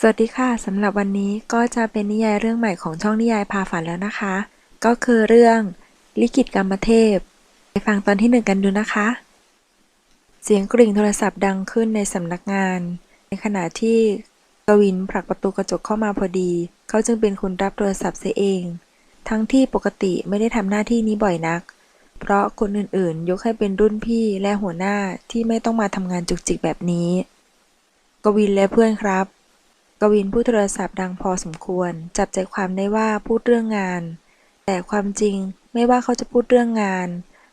สวัสดีค่ะสำหรับวันนี้ก็จะเป็นนิยายเรื่องใหม่ของช่องนิยายพาฝันแล้วนะคะ ก็คือเรื่องลิขิตกรรมเทพ ไปฟังตอนที่หนึ่งกันดูนะคะ เสียงกริ่งโทรศัพท์ดังขึ้นในสำนักงาน ในขณะที่กวินผลักประตูกระจกเข้ามาพอดี เขาจึงเป็นคนรับโทรศัพท์เสียเอง ทั้งที่ปกติไม่ได้ทำหน้าที่นี้บ่อยนัก เพราะคนอื่นๆ ยกให้เป็นรุ่นพี่และหัวหน้าที่ไม่ต้องมาทำงานจุกจิกแบบนี้ กวินและเพื่อนครับ กวินพูดโทรศัพท์ดังพอสมควร จับใจความได้ว่าพูดเรื่องงาน แต่ความจริงไม่ว่าเขาจะพูดเรื่องงาน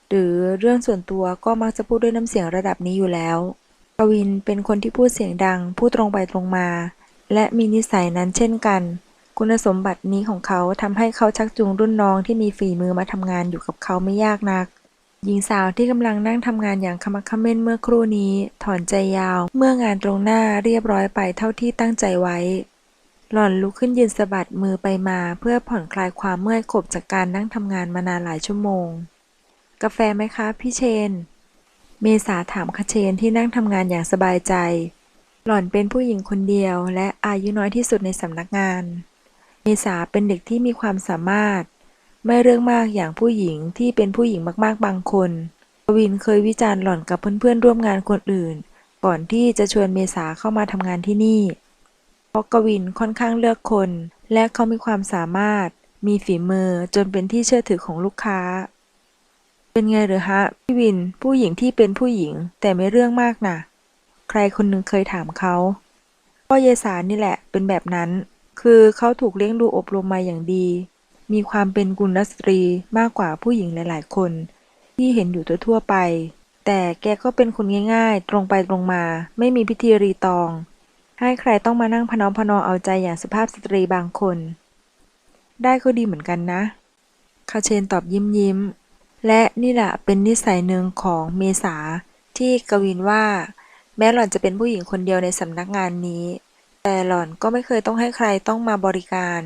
หรือเรื่องส่วนตัวก็มักจะพูดด้วยน้ำเสียงระดับนี้อยู่แล้ว กวินเป็นคนที่พูดเสียงดัง พูดตรงไปตรงมา และมีนิสัยนั้นเช่นกัน คุณสมบัตินี้ของเขาทำให้เขาชักจูงรุ่นน้องที่มีฝีมือมาทำงานอยู่กับเขาไม่ยากนัก หญิงสาวที่กำลังนั่งทำงานอย่างขมักขม้นเมื่อครู่นี้ ถอนใจยาว เมื่องานตรงหน้าเรียบร้อยไปเท่าที่ตั้งใจไว้ หล่อนลุกขึ้นยืนสะบัดมือไปมา เพื่อผ่อนคลายความเมื่อยขบจากการนั่งทำงานมานานหลายชั่วโมง กาแฟไหมคะ พี่เชน เมษาถามคเชนที่นั่งทำงานอย่างสบายใจ หล่อนเป็นผู้หญิงคนเดียว และอายุน้อยที่สุดในสำนักงาน เมษาเป็นเด็กที่มีความสามารถ ไม่เรื่องมากอย่างผู้หญิงที่เป็นผู้หญิงมากๆบางคนกวินเคยวิจารณ์หล่อนกับเพื่อนๆร่วมงานคนอื่น ก่อนที่จะชวนเมษาเข้ามาทำงานที่นี่ เพราะกวินค่อนข้างเลือกคน และเขามีความสามารถ มีฝีมือจนเป็นที่เชื่อถือของลูกค้า เป็นไงหรือฮะพี่วินผู้หญิงที่เป็นผู้หญิงแต่ไม่เรื่องมากน่ะ ใครคนหนึ่งเคยถามเขาพ่อเยสานี่แหละเป็นแบบนั้น คือเขาถูกเลี้ยงดูอบรมมาอย่างดี มีความเป็นกุลสตรีมากกว่าผู้หญิงหลาย ๆ คน ที่เห็นอยู่ทั่วๆไป แต่แกก็เป็นคนง่าย ๆ ตรงไปตรงมา ไม่มีพิธีรีตอง ให้ใครต้องมานั่งพนอมพนอเอาใจอย่างสุภาพสตรีบางคน ได้ก็ดีเหมือนกันนะคาเชนตอบยิ้มยิ้ม และนี่แหละเป็นนิสัยหนึ่งของเมษาที่กวินว่า แม้หล่อนจะเป็นผู้หญิงคนเดียวในสำนักงานนี้ แต่หล่อนก็ไม่เคยต้องให้ใครต้องมาบริการ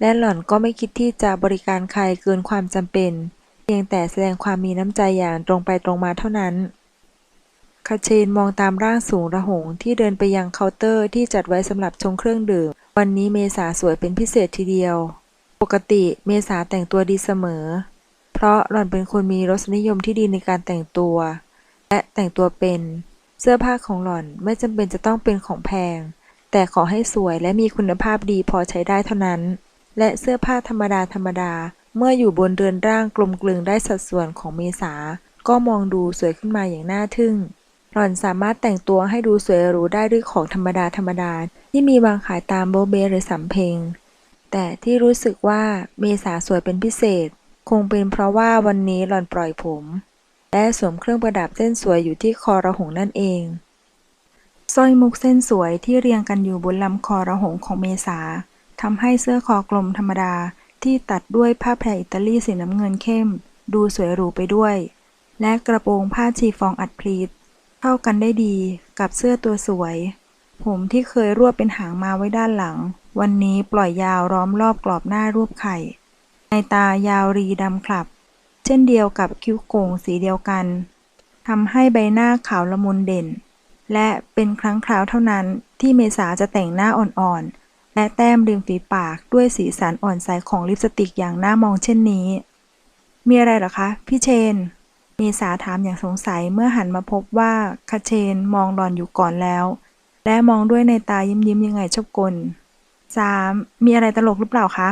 และหล่อนก็ไม่คิดที่จะบริการใครเกินความจำเป็น เพียงแต่แสดงความมีน้ำใจอย่างตรงไปตรงมาเท่านั้นคาเชนมองตามร่างสูงระหงที่เดินไปยังเคาน์เตอร์ที่จัดไว้สำหรับชงเครื่องดื่ม วันนี้เมษาสวยเป็นพิเศษทีเดียว ปกติเมษาแต่งตัวดีเสมอ เพราะหล่อนเป็นคนมีรสนิยมที่ดีในการแต่งตัว และแต่งตัวเป็นเสื้อผ้าของหล่อนไม่จำเป็นจะต้องเป็นของแพง แต่ขอให้สวยและมีคุณภาพดีพอใช้ได้เท่านั้น และเสื้อผ้าธรรมดาธรรมดา เมื่ออยู่บนเรือนร่างกลมกลึงได้สัดส่วนของเมษา ก็มองดูสวยขึ้นมาอย่างน่าทึ่ง หล่อนสามารถแต่งตัวให้ดูสวยหรูได้ด้วยของธรรมดาธรรมดา ที่มีวางขายตามโบเบหรือสำเพงแต่ที่รู้สึกว่าเมษาสวยเป็นพิเศษ คงเป็นเพราะว่าวันนี้หล่อนปล่อยผม และสวมเครื่องประดับเส้นสวยอยู่ที่คอระหงนั่นเองสร้อยมุกเส้นสวยที่เรียงกันอยู่บนลำคอระหงของเมษา ทำให้เสื้อคอกลมธรรมดาที่ตัดด้วยผ้าแพรอิตาลีสีน้ำเงินเข้ม ดูสวยหรูไปด้วย และกระโปรงผ้าชีฟองอัดพลีทเข้ากันได้ดีกับเสื้อตัวสวย ผมที่เคยรวบเป็นหางมาไว้ด้านหลัง วันนี้ปล่อยยาวล้อมรอบกรอบหน้ารูปไข่ ในตายาวรีดำคลับ เช่นเดียวกับคิ้วโก่งสีเดียวกันทำให้ใบหน้าขาวละมุนเด่น และเป็นครั้งคราวเท่านั้นที่เมษาจะแต่งหน้าอ่อนๆ และแต้มริมฝีปากด้วยสีสันอ่อนใสของลิปสติกอย่างน่ามองเช่นนี้ มีอะไรหรอคะ พี่เชนเมษาถามอย่างสงสัยเมื่อหันมาพบว่าคาเชนมองหลอนอยู่ก่อนแล้ว และมองด้วยในตายิ้มยิ้มยังไงชอบกลสามมีอะไรตลกหรือเปล่าคะ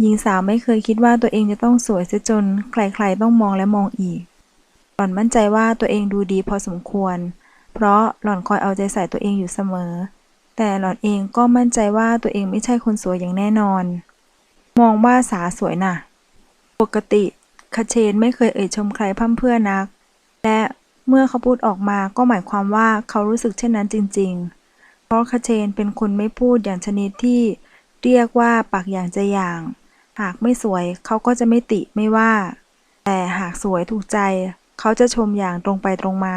หญิงสาวไม่เคยคิดว่าตัวเองจะต้องสวยเสียจน ใครๆต้องมองและมองอีก หล่อนมั่นใจว่าตัวเองดูดีพอสมควร เพราะหล่อนคอยเอาใจใส่ตัวเองอยู่เสมอ แต่หล่อนเองก็มั่นใจว่าตัวเองไม่ใช่คนสวยอย่างแน่นอน มองว่าสาสวยน่ะ ปกติคาเชนไม่เคยเอ่ยชมใครพร่ำเพื่อนัก และเมื่อเขาพูดออกมาก็หมายความว่าเขารู้สึกเช่นนั้นจริง ๆ เพราะคาเชนเป็นคนไม่พูดอย่างชนิดที่เรียกว่าปากอย่างจะอย่าง หากไม่สวยเขาก็จะไม่ติไม่ว่า แต่หากสวยถูกใจ เขาจะชมอย่างตรงไปตรงมา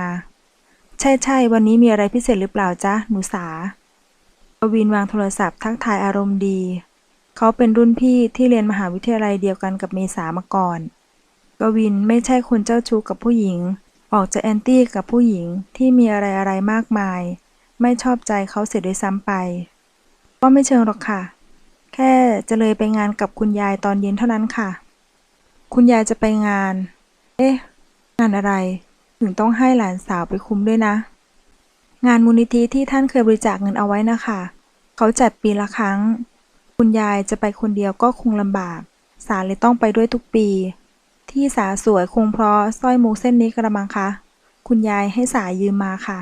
ใช่ใช่ๆวันนี้มีอะไรพิเศษหรือเปล่าจ๊ะหนูสา กวินวางโทรศัพท์ทักทายอารมณ์ดี เขาเป็นรุ่นพี่ที่เรียนมหาวิทยาลัยเดียวกันกับเมษามาก่อน กวินไม่ใช่คนเจ้าชู้กับผู้หญิง ออกจะแอนตี้กับผู้หญิงที่มีอะไรอะไรๆมากมาย ไม่ชอบใจเขาเสียด้วยซ้ำไป ก็ไม่เชิงหรอกค่ะ แค่จะเลยไปงานกับคุณยายตอนเย็นเท่านั้นค่ะ คุณยายจะไปงาน เอ๊ะ งานอะไร ถึงต้องให้หลานสาวไปคุมด้วยนะ งานมูลนิธิที่ท่านเคยบริจาคเงินเอาไว้นะคะ เขาจัดปีละครั้ง คุณยายจะไปคนเดียวก็คงลำบาก สาเลยต้องไปด้วยทุกปี ที่สาสวยคงเพราะสร้อยมุกเส้นนี้กระมังคะ คุณยายให้สายืมมาค่ะ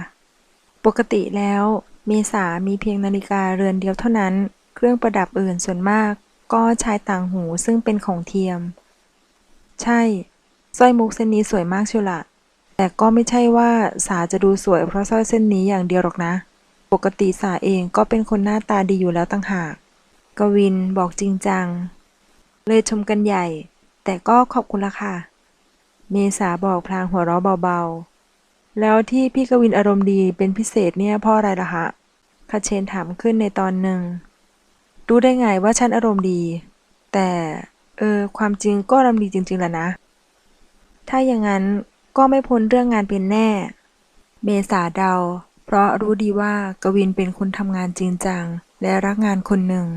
ปกติแล้วเมษามีเพียงนาฬิกาเรือนเดียวเท่านั้น เครื่องประดับอื่นส่วนมาก ก็ใช้ต่างหูซึ่งเป็นของเทียม ใช่สร้อยมุกเส้นนี้สวยมากเชียวละ แต่ก็ไม่ใช่ว่าสาจะดูสวยเพราะสร้อยเส้นนี้อย่างเดียวหรอกนะ ปกติสาเองก็เป็นคนหน้าตาดีอยู่แล้วต่างหาก กวินบอกจริงจัง เลยชมกันใหญ่ แต่ก็ขอบคุณละค่ะ เมษาบอกพลางหัวเราะเบาๆ แล้วที่พี่กวินอารมณ์ดีเป็นพิเศษเนี่ยเพ่ออะไรล่ะฮะคาเชนถามขึ้นในตอนหนึ่ง รู้ได้ไงว่าฉันอารมณ์ดี แต่ เออ ความจริงก็อารมณ์ดีจริงๆแหละนะ ถ้าอย่างนั้น ก็ไม่พ้นเรื่องงานเป็นแน่ เมษาเดา เพราะรู้ดีว่ากวินเป็นคนทำงานจริงจัง และรักงานคนหนึ่ง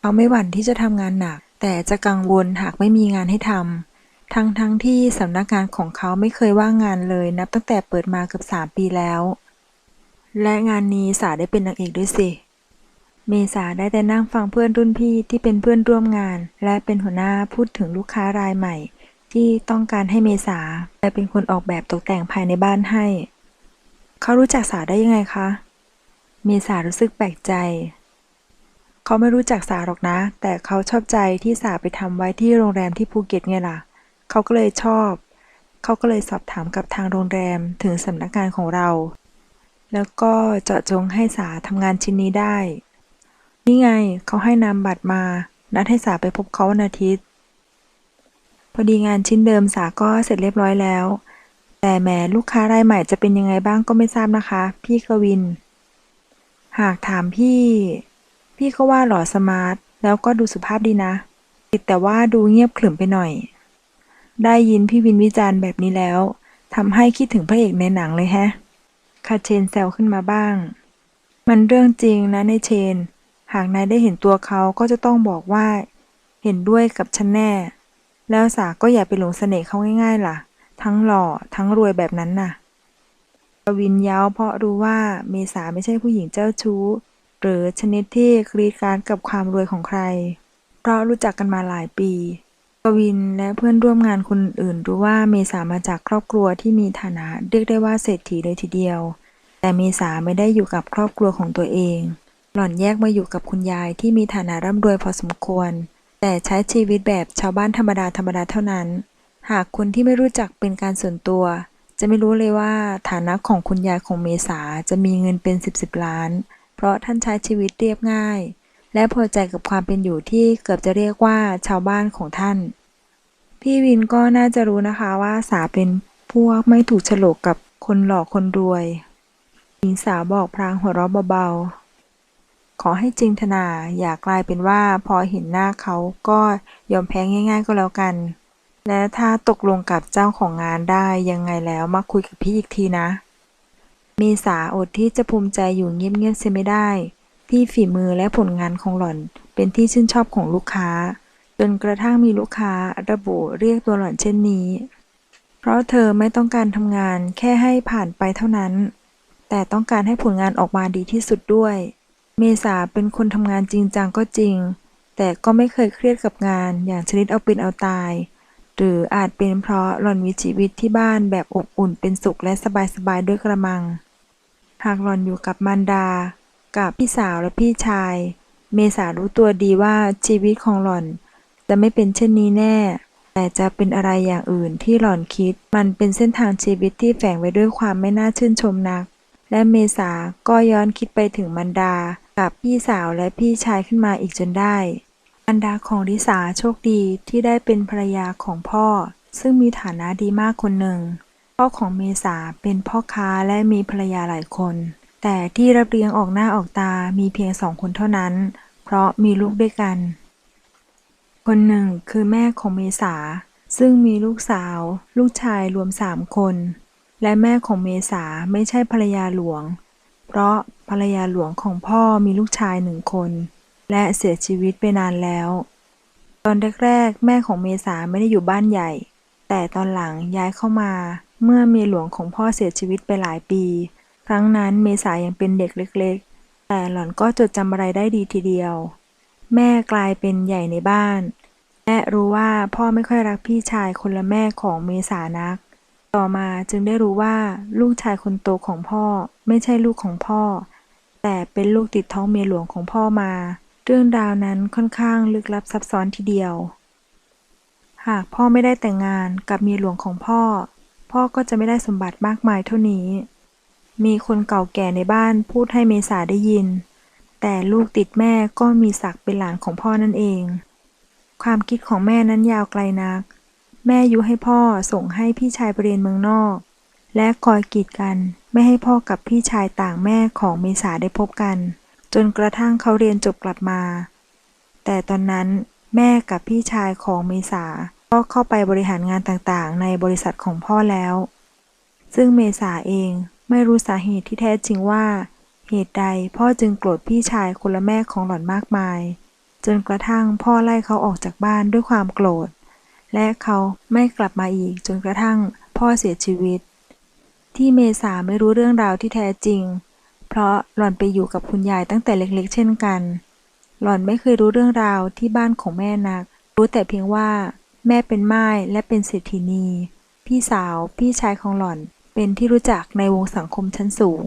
เขาไม่หวั่นที่จะทำงานหนัก แต่จะกังวลหากไม่มีงานให้ทำ ทั้งทั้งที่สำนักงานของเขาไม่เคยว่างงานเลย นับตั้งแต่เปิดมาเกือบสามปีแล้ว และงานนี้สาได้เป็นนางเอกด้วยสิเมษาได้แต่นั่งฟังเพื่อนรุ่นพี่ที่เป็นเพื่อนร่วมงาน และเป็นหัวหน้าพูดถึงลูกค้ารายใหม่ ที่ต้องการให้เมษาและเป็นคนออกแบบตกแต่งภายในบ้านให้ เขารู้จักสาได้ยังไงคะ เมษารู้สึกแปลกใจ เขาไม่รู้จักสาหรอกนะ แต่เขาชอบใจที่สาไปทำไว้ที่โรงแรมที่ภูเก็ตไงล่ะ เขาก็เลยชอบ เขาก็เลยสอบถามกับทางโรงแรมถึงสำนักงานของเรา แล้วก็เจาะจงให้สาทำงานชิ้นนี้ได้ นี่ไงเขาให้นามบัตรมา นัดให้สาไปพบเขาวันอาทิตย์ พอดีงานชิ้นเดิมสาก็เสร็จเรียบร้อยแล้ว แต่แหมลูกค้ารายใหม่จะเป็นยังไงบ้างก็ไม่ทราบนะคะ พี่กวิน หากถามพี่ พี่ก็ว่าหล่อสมาร์ทแล้วก็ดูสุภาพดีนะแต่ว่าดูเงียบขรึมไปหน่อย ได้ยินพี่วินวิจารณ์แบบนี้แล้วทำให้คิดถึงพระเอกในหนังเลยแฮะคาเชนแซวขึ้นมาบ้าง มันเรื่องจริงนะในเชน หากนายได้เห็นตัวเขาก็จะต้องบอกว่า เห็นด้วยกับฉันแน่ แล้วสาก็อย่าไปหลงเสน่ห์เขาง่ายๆล่ะ ทั้งหล่อทั้งรวยแบบนั้นน่ะกวินเย้าเพราะรู้ว่าเมษาไม่ใช่ผู้หญิงเจ้าชู้ หรือชนิดที่กรีดกรารกับความรวยของใคร เพราะรู้จักกันมาหลายปี กวินและเพื่อนร่วมงานคนอื่นรู้ว่าเมษามาจากครอบครัวที่มีฐานะเรียกได้ว่าเศรษฐีเลยทีเดียว แต่เมษาไม่ได้อยู่กับครอบครัวของตัวเอง หล่อนแยกมาอยู่กับคุณยายที่มีฐานะร่ำรวยพอสมควร แต่ใช้ชีวิตแบบชาวบ้านธรรมดาธรรมดาเท่านั้น หากคนที่ไม่รู้จักเป็นการส่วนตัว จะไม่รู้เลยว่าฐานะของคุณยายของเมษาจะมีเงินเป็นสิบสิบล้าน เพราะท่านใช้ชีวิตเรียบง่าย และพอใจกับความเป็นอยู่ที่เกือบจะเรียกว่าชาวบ้านของท่าน พี่วินก็น่าจะรู้นะคะว่าสาเป็นพวกไม่ถูกฉลกกับคนหลอกคนรวย หญิงสาวบอกพรางหัวเราะเบาๆ ขอให้จริงธนาอย่ากลายเป็นว่าพอเห็นหน้าเขาก็ยอมแพ้ง่าย ๆ ก็แล้วกัน และถ้าตกลงกับเจ้าของงานได้ยังไงแล้วมาคุยกับพี่อีกทีนะ เมษาอดที่จะภูมิใจอยู่เงียบๆเสียไม่ได้ ที่ฝีมือและผลงานของหล่อนเป็นที่ชื่นชอบของลูกค้า จนกระทั่งมีลูกค้าระบุเรียกตัวหล่อนเช่นนี้ เพราะเธอไม่ต้องการทำงานแค่ให้ผ่านไปเท่านั้น แต่ต้องการให้ผลงานออกมาดีที่สุดด้วย เมษาเป็นคนทำงานจริงจังก็จริง แต่ก็ไม่เคยเครียดกับงานอย่างชนิดเอาเป็นเอาตาย หรืออาจเป็นเพราะหล่อนมีชีวิตที่บ้านแบบอบอุ่นเป็นสุขและสบายๆด้วยกระมัง หากหล่อนอยู่กับมารดา กับพี่สาวและพี่ชาย เมษารู้ตัวดีว่าชีวิตของหล่อนจะไม่เป็นเช่นนี้แน่ แต่จะเป็นอะไรอย่างอื่นที่หล่อนคิด มันเป็นเส้นทางชีวิตที่แฝงไว้ด้วยความไม่น่าชื่นชมนัก และเมษาก็ย้อนคิดไปถึงมันดา กับพี่สาวและพี่ชายขึ้นมาอีกจนได้มันดาของลิสาโชคดีที่ได้เป็นภรรยาของพ่อ ซึ่งมีฐานะดีมากคนหนึ่ง พ่อของเมษาเป็นพ่อค้าและมีภรรยาหลายคน แต่ที่รับเลี้ยงออกหน้าออกตามีเพียงสองคนเท่านั้น เพราะมีลูกด้วยกัน คนหนึ่งคือแม่ของเมษา ซึ่งมีลูกสาว ลูกชายรวมสามคน และแม่ของเมษาไม่ใช่ภรรยาหลวง เพราะ ภรรยาหลวงของพ่อมีลูกชายหนึ่งคน และเสียชีวิตไปนานแล้ว ตอนแรกๆ แม่ของเมษาไม่ได้อยู่บ้านใหญ่ แต่ตอนหลังย้ายเข้ามาเมื่อเมียหลวงของพ่อเสียชีวิตไปหลายปี ครั้งนั้นเมษายังเป็นเด็กเล็กๆ แต่หล่อนก็จดจำอะไรได้ดีทีเดียว แม่กลายเป็นใหญ่ในบ้าน และรู้ว่าพ่อไม่ค่อยรักพี่ชายคนละแม่ของเมษานัก ต่อมาจึงได้รู้ว่าลูกชายคนโตของพ่อไม่ใช่ลูกของพ่อ แต่เป็นลูกติดท้องเมียหลวงของพ่อมา เรื่องราวนั้นค่อนข้างลึกลับซับซ้อนทีเดียว หากพ่อไม่ได้แต่งงานกับเมียหลวงของพ่อ พ่อก็จะไม่ได้สมบัติมากมายเท่านี้ มีคนเก่าแก่ในบ้านพูดให้เมษาได้ยิน แต่ลูกติดแม่ก็มีศักดิ์เป็นหลานของพ่อนั่นเอง ความคิดของแม่นั้นยาวไกลนัก แม่ยุให้พ่อส่งให้พี่ชายไปเรียนเมืองนอก และคอยกีดกันไม่ให้พ่อกับพี่ชายต่างแม่ของเมษาได้พบกัน จนกระทั่งเขาเรียนจบกลับมา แต่ตอนนั้นแม่กับพี่ชายของเมษาก็เข้าไปบริหารงานต่างๆ ในบริษัทของพ่อแล้ว ซึ่งเมษาเองไม่รู้สาเหตุที่แท้จริงว่า เหตุใดพ่อจึงโกรธพี่ชายคนละแม่ของหล่อนมากมาย จนกระทั่งพ่อไล่เขาออกจากบ้านด้วยความโกรธ และเขาไม่กลับมาอีกจนกระทั่งพ่อเสียชีวิต ที่เมษาไม่รู้เรื่องราวที่แท้จริง เพราะหล่อนไปอยู่กับคุณยายตั้งแต่เล็กๆ เช่นกัน หล่อนไม่เคยรู้เรื่องราวที่บ้านของแม่นัก รู้แต่เพียงว่า แม่เป็นม่ายและเป็นเศรษฐีนี พี่สาวพี่ชายของหล่อนเป็นที่รู้จักในวงสังคมชั้นสูง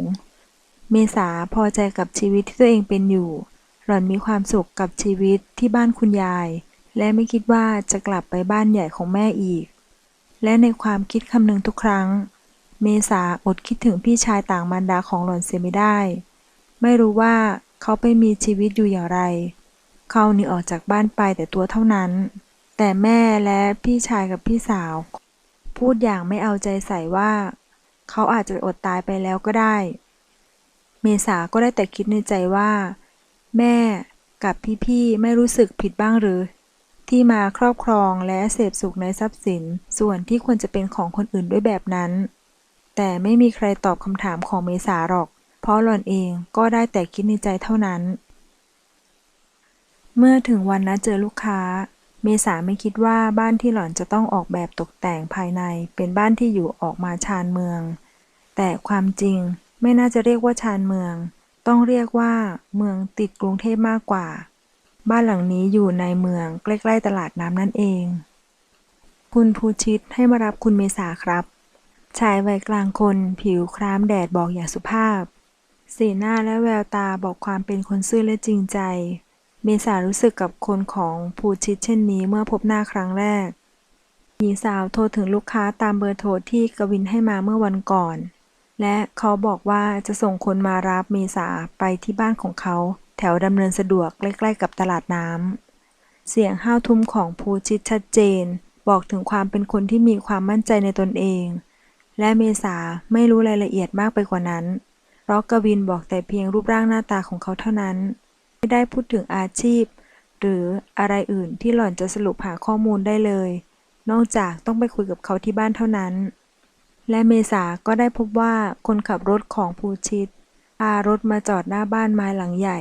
เมษาพอใจกับชีวิตที่ตัวเองเป็นอยู่ หล่อนมีความสุขกับชีวิตที่บ้านคุณยาย และไม่คิดว่าจะกลับไปบ้านใหญ่ของแม่อีก และในความคิดคำนึงทุกครั้ง เมษาอดคิดถึงพี่ชายต่างมารดาของหล่อนเสียไม่ได้ ไม่รู้ว่าเขาไปมีชีวิตอยู่อย่างไร เขาหนีออกจากบ้านไปแต่ตัวเท่านั้น แต่แม่และพี่ชายกับพี่สาว พูดอย่างไม่เอาใจใส่ว่า เขาอาจจะอดตายไปแล้วก็ได้ เมษาก็ได้แต่คิดในใจว่า แม่กับพี่ๆไม่รู้สึกผิดบ้างหรือ ที่มาครอบครองและเสพสุขในทรัพย์สิน ส่วนที่ควรจะเป็นของคนอื่นด้วยแบบนั้น แต่ไม่มีใครตอบคำถามของเมษาหรอก เพราะหล่อนเองก็ได้แต่คิดในใจเท่านั้น เมื่อถึงวันนัดเจอลูกค้า เมษาไม่คิดว่าบ้านที่หล่อนจะต้องออกแบบตกแต่งภายในเป็นบ้านที่อยู่ออกมาชานเมือง แต่ความจริงไม่น่าจะเรียกว่าชานเมือง ต้องเรียกว่าเมืองติดกรุงเทพมากกว่า บ้านหลังนี้อยู่ในเมืองใกล้ ๆ ตลาดน้ำนั่นเอง คุณภูชิตให้มารับคุณเมษาครับ ชายวัยกลางคนผิวคล้ำแดดบอกอย่างสุภาพ สีหน้าและแววตาบอกความเป็นคนซื่อและจริงใจ เมษารู้สึกกับคนของภูชิตเช่นนี้เมื่อพบหน้าครั้งแรก หญิงสาวโทรถึงลูกค้าตามเบอร์โทรที่กวินให้มาเมื่อวันก่อน และเขาบอกว่าจะส่งคนมารับเมษาไปที่บ้านของเขา แถวดำเนินสะดวกใกล้ๆกับตลาดน้ำ เสียงห้าวทุ้มของภูชิตชัดเจน บอกถึงความเป็นคนที่มีความมั่นใจในตนเอง และเมษาไม่รู้รายละเอียดมากไปกว่านั้น เพราะกวินบอกแต่เพียงรูปร่างหน้าตาของเขาเท่านั้น ไม่ได้พูดถึงอาชีพ หรืออะไรอื่นที่หล่อนจะสรุปหาข้อมูลได้เลย นอกจากต้องไปคุยกับเขาที่บ้านเท่านั้น และเมษาก็ได้พบว่าคนขับรถของภูชิตพารถมาจอดหน้าบ้านไม้หลังใหญ่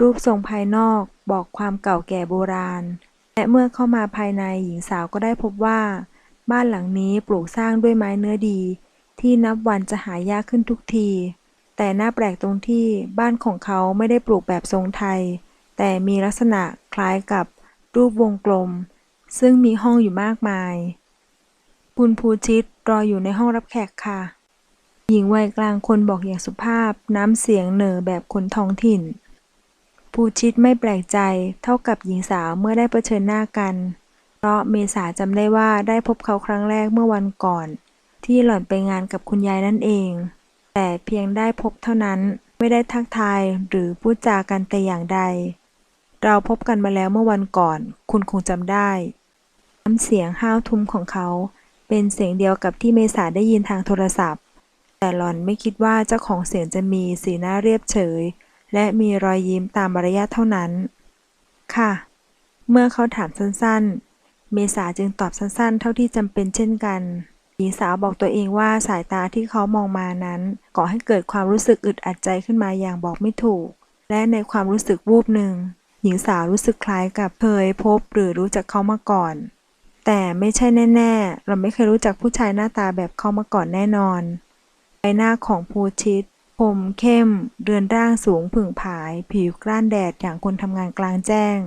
รูปทรงภายนอกบอกความเก่าแก่โบราณ และเมื่อเข้ามาภายในหญิงสาวก็ได้พบว่า บ้านหลังนี้ปลูกสร้างด้วยไม้เนื้อดี ที่นับวันจะหายากขึ้นทุกที แต่น่าแปลกตรงที่บ้านของเขาไม่ได้ปลูกแบบทรงไทย แต่มีลักษณะคล้ายกับรูปวงกลม ซึ่งมีห้องอยู่มากมาย คุณภูชิตรออยู่ในห้องรับแขกค่ะ หญิงวัยกลางคนบอกอย่างสุภาพน้ำเสียงเหน่อแบบคนท้องถิ่น ภูชิตไม่แปลกใจเท่ากับหญิงสาวเมื่อได้เผชิญหน้ากัน ราะเมษาจำได้ว่าได้พบเขาครั้งแรกเมื่อวันก่อน ที่หล่อนไปงานกับคุณยายนั่นเอง แต่เพียงได้พบเท่านั้นไม่ได้ทักทายหรือพูดจากันแต่อย่างใด เราพบกันมาแล้วเมื่อวันก่อน คุณคงจำได้น้ำเสียงห้าวทุ้มของเขา เป็นเสียงเดียวกับที่เมษาได้ยินทางโทรศัพท์ แต่หล่อนไม่คิดว่าเจ้าของเสียงจะมีสีหน้าเรียบเฉย และมีรอยยิ้มตามมารยาทเท่านั้น ค่ะ เมื่อเขาถามสั้นๆ เมษาจึงตอบสั้นๆ เท่าที่จำเป็นเช่นกันหญิงสาวบอกตัวเองว่าสายตาที่เขามองมานั้น ก่อให้เกิดความรู้สึกอึดอัดใจขึ้นมาอย่างบอกไม่ถูก และในความรู้สึกวูบหนึ่งหหญิงสาวรู้สึกคล้ายกับเคยพบหรือรู้จักเขามาก่อน แต่ไม่ใช่แน่ ๆ เราไม่เคยรู้จักผู้ชายหน้าตาแบบเขามาก่อนแน่นอนใบหน้าของภูชิตผมเข้ม เรือนร่างสูงผึ่งผาย ผิวกล้านแดดอย่างคนทำงานกลางแจ้ง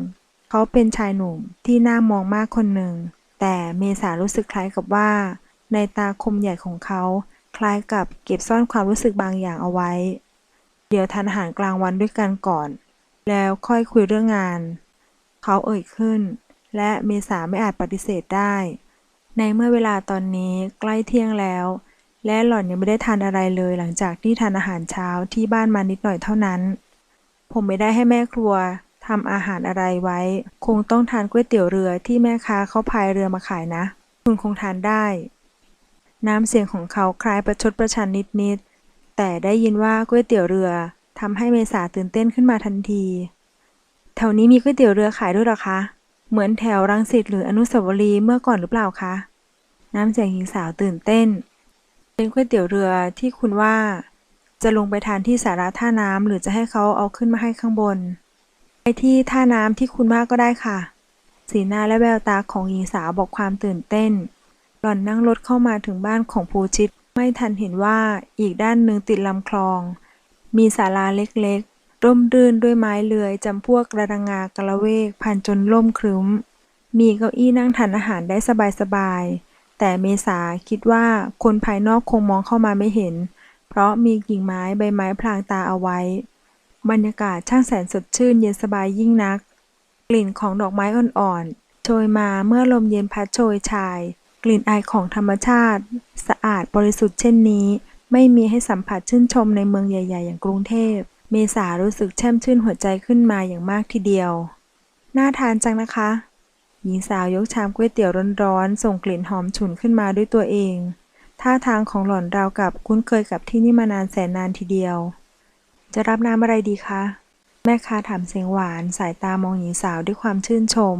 เขาเป็นชายหนุ่มที่น่ามองมากคนหนึ่ง แต่เมษารู้สึกคล้ายกับว่า ในตาคมใหญ่ของเขา คล้ายกับเก็บซ่อนความรู้สึกบางอย่างเอาไว้ เดี๋ยวทานอาหารกลางวันด้วยกันก่อน แล้วค่อยคุยเรื่องงาน เขาเอ่ยขึ้น และเมษาไม่อาจปฏิเสธได้ ในเมื่อเวลาตอนนี้ใกล้เที่ยงแล้ว และหล่อนยังไม่ได้ทานอะไรเลยหลังจากที่ทานอาหารเช้าที่บ้านมานิดหน่อยเท่านั้น ผมไม่ได้ให้แม่ครัว ทำอาหารอะไรไว้ คงต้องทานก๋วยเตี๋ยวเรือที่แม่ค้าเขาพายเรือมาขายนะ คุณคงทานได้ น้ำเสียงของเขาคล้ายประชดประชันนิดๆแต่ได้ยินว่าก๋วยเตี๋ยวเรือทำให้เมษาตื่นเต้นขึ้นมาทันที แถวนี้มีก๋วยเตี๋ยวเรือขายด้วยหรอคะ เหมือนแถวรังสิตหรืออนุสาวรีย์เมื่อก่อนหรือเปล่าคะ น้ำเสียงหญิงสาวตื่นเต้น เป็นก๋วยเตี๋ยวเรือที่คุณว่า จะลงไปทานที่สาราท่าน้ำหรือจะให้เขาเอาขึ้นมาให้ข้างบน ไปที่ท่าน้ำที่คุณว่ากก็ได้ค่ะ สีหน้าและแววตาของหญิงสาวบอกความตื่นเต้น หล่อนนั่งรถเข้ามาถึงบ้านของภูชิต ไม่ทันเห็นว่าอีกด้านหนึ่งติดลำคลอง มีศาลาเล็กๆ ร่มรื่นด้วยไม้เลือยจำพวกกระดังงากระเวกพันจนล่มครึ้ม มีเก้าอี้นั่งทานอาหารได้สบายๆ แต่เมษาคิดว่าคนภายนอกคงมองเข้ามาไม่เห็น เพราะมีกิ่งไม้ใบไม้พลางตาเอาไว้ บรรยากาศช่างแสนสดชื่นเย็นสบายยิ่งนัก กลิ่นของดอกไม้อ่อนๆ โชยมาเมื่อลมเย็นพัดโชยชาย กลิ่นอายของธรรมชาติ สะอาดบริสุทธิ์เช่นนี้ ไม่มีให้สัมผัสชื่นชมในเมืองใหญ่ ๆ อย่างกรุงเทพ เมษารู้สึกแช่มชื่นหัวใจขึ้นมาอย่างมากทีเดียว น่าทานจังนะคะ หญิงสาวยกชามก๋วยเตี๋ยวร้อนๆ ส่งกลิ่นหอมฉุนขึ้นมาด้วยตัวเอง ท่าทางของหล่อนราวกับคุ้นเคยกับที่นี่มานานแสนนานทีเดียว จะรับน้ำอะไรดีคะ แม่ค้าถามเสียงหวาน สายตามองหญิงสาวด้วยความชื่นชม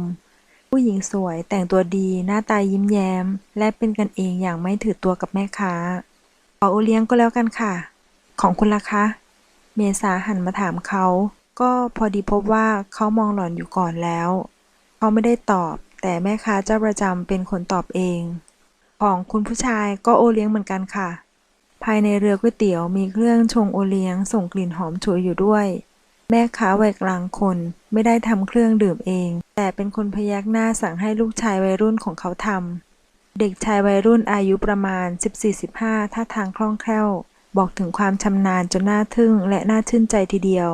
ผู้หญิงสวยแต่งตัวดีหน้าตายิ้มแย้ม และเป็นกันเองอย่างไม่ถือตัวกับแม่ค้า ขอโอเลี้ยงก็แล้วกันค่ะ ของคุณล่ะคะ เมษาหันมาถามเขา ก็พอดีพบว่าเขามองหล่อนอยู่ก่อนแล้ว เขาไม่ได้ตอบ แต่แม่ค้าเจ้าประจำเป็นคนตอบเอง ของคุณผู้ชายก็โอเลี้ยงเหมือนกันค่ะ ภายในเรือก๋วยเตี๋ยวมีเครื่องชงโอเลี้ยงส่งกลิ่นหอมฉุยอยู่ด้วย แม่ค้าวัยกลางคนไม่ได้ทำเครื่องดื่มเอง แต่เป็นคนพยักหน้าสั่งให้ลูกชายวัยรุ่นของเขาทำเด็กชายวัยรุ่นอายุประมาณ 14-15ท่าทางคล่องแคล่ว บอกถึงความชำนาญจนน่าทึ่งและน่าชื่นใจทีเดียว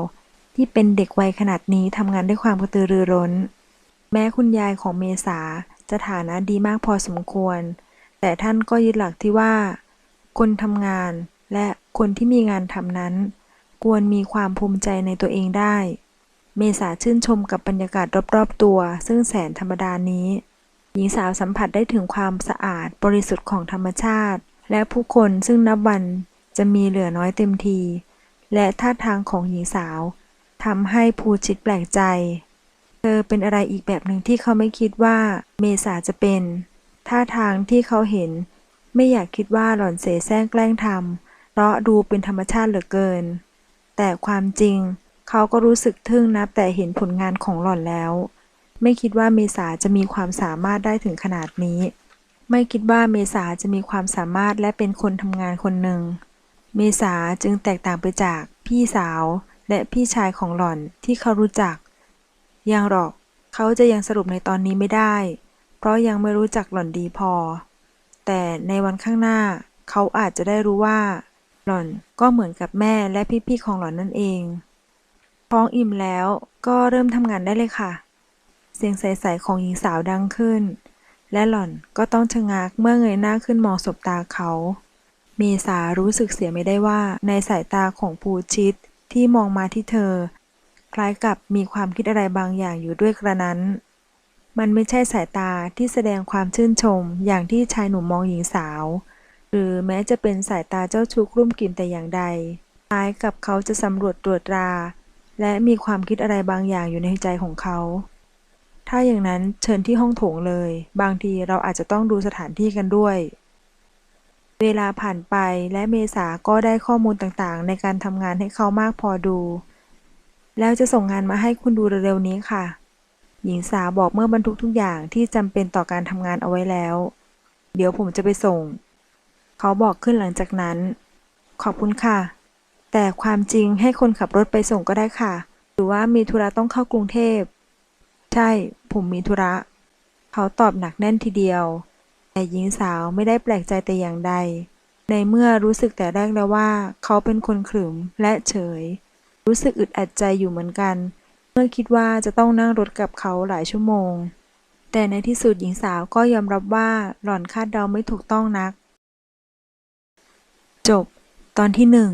ที่เป็นเด็กวัยขนาดนี้ทำงานด้วยความกระตือรือร้น แม้คุณยายของเมษาจะฐานะดีมากพอสมควร แต่ท่านก็ยึดหลักที่ว่า คนทำงานและคนที่มีงานทำนั้น ควรมีความภูมิใจในตัวเองได้ เมษาชื่นชมกับบรรยากาศรอบๆตัว ซึ่งแสนธรรมดานี้ หญิงสาวสัมผัสได้ถึงความสะอาดบริสุทธิ์ของธรรมชาติ และผู้คนซึ่งนับวันจะมีเหลือน้อยเต็มที และท่าทางของหญิงสาวทำให้ภูชิตแปลกใจ เธอเป็นอะไรอีกแบบหนึ่งที่เขาไม่คิดว่าเมษาจะเป็น ท่าทางที่เขาเห็น ไม่อยากคิดว่าหล่อนเสแสร้งแกล้งทำเพราะดูเป็นธรรมชาติเหลือเกิน แต่ความจริงเขาก็รู้สึกทึ่งนับแต่เห็นผลงานของหล่อนแล้ว ไม่คิดว่าเมษาจะมีความสามารถได้ถึงขนาดนี้ ไม่คิดว่าเมษาจะมีความสามารถและเป็นคนทำงานคนหนึ่ง เมษาจึงแตกต่างไปจากพี่สาวและพี่ชายของหล่อนที่เขารู้จัก ยังหรอกเขาจะยังสรุปในตอนนี้ไม่ได้ เพราะยังไม่รู้จักหล่อนดีพอ แต่ในวันข้างหน้า เขาอาจจะได้รู้ว่า หล่อนก็เหมือนกับแม่และพี่ๆของหล่อนนั่นเอง ท้องอิ่มแล้วก็เริ่มทำงานได้เลยค่ะ เสียงใสๆของหญิงสาวดังขึ้น และหล่อนก็ต้องชะงักเมื่อเงยหน้าขึ้นมองสบตาเขา เมษารู้สึกเสียไม่ได้ว่าในสายตาของภูชิตที่มองมาที่เธอ คล้ายกับมีความคิดอะไรบางอย่างอยู่ด้วยกระนั้น มันไม่ใช่สายตาที่แสดงความชื่นชม อย่างที่ชายหนุ่มมองหญิงสาว หรือแม้จะเป็นสายตาเจ้าชู้กลุ่มกลิ่มแต่อย่างใดคล้ายกับเขาจะสำรวจตรวจตรา และมีความคิดอะไรบางอย่างอยู่ในใจของเขา ถ้าอย่างนั้นเชิญที่ห้องโถงเลย บางทีเราอาจจะต้องดูสถานที่กันด้วย เวลาผ่านไปและเมษาก็ได้ข้อมูลต่างๆ ในการทำงานให้เขามากพอดู แล้วจะส่งงานมาให้คุณดูเร็วๆนี้ค่ะ หญิงสาวบอกเมื่อบรรทุกทุกอย่างที่จำเป็นต่อการทำงานเอาไว้แล้ว เดี๋ยวผมจะไปส่ง เขาบอกขึ้นหลังจากนั้น ขอบคุณค่ะ แต่ความจริงให้คนขับรถไปส่งก็ได้ค่ะ หรือว่ามีธุระต้องเข้ากรุงเทพ ใช่ ผมมีธุระ เขาตอบหนักแน่นทีเดียว แต่หญิงสาวไม่ได้แปลกใจแต่อย่างใด ในเมื่อรู้สึกแต่แรกแล้วว่า เขาเป็นคนขรึมและเฉย รู้สึกอึดอัดใจอยู่เหมือนกัน เมื่อคิดว่าจะต้องนั่งรถกับเขาหลายชั่วโมง แต่ในที่สุดหญิงสาวก็ยอมรับว่าหล่อนคาดเดาไม่ถูกต้องนัก จบ ตอนที่หนึ่ง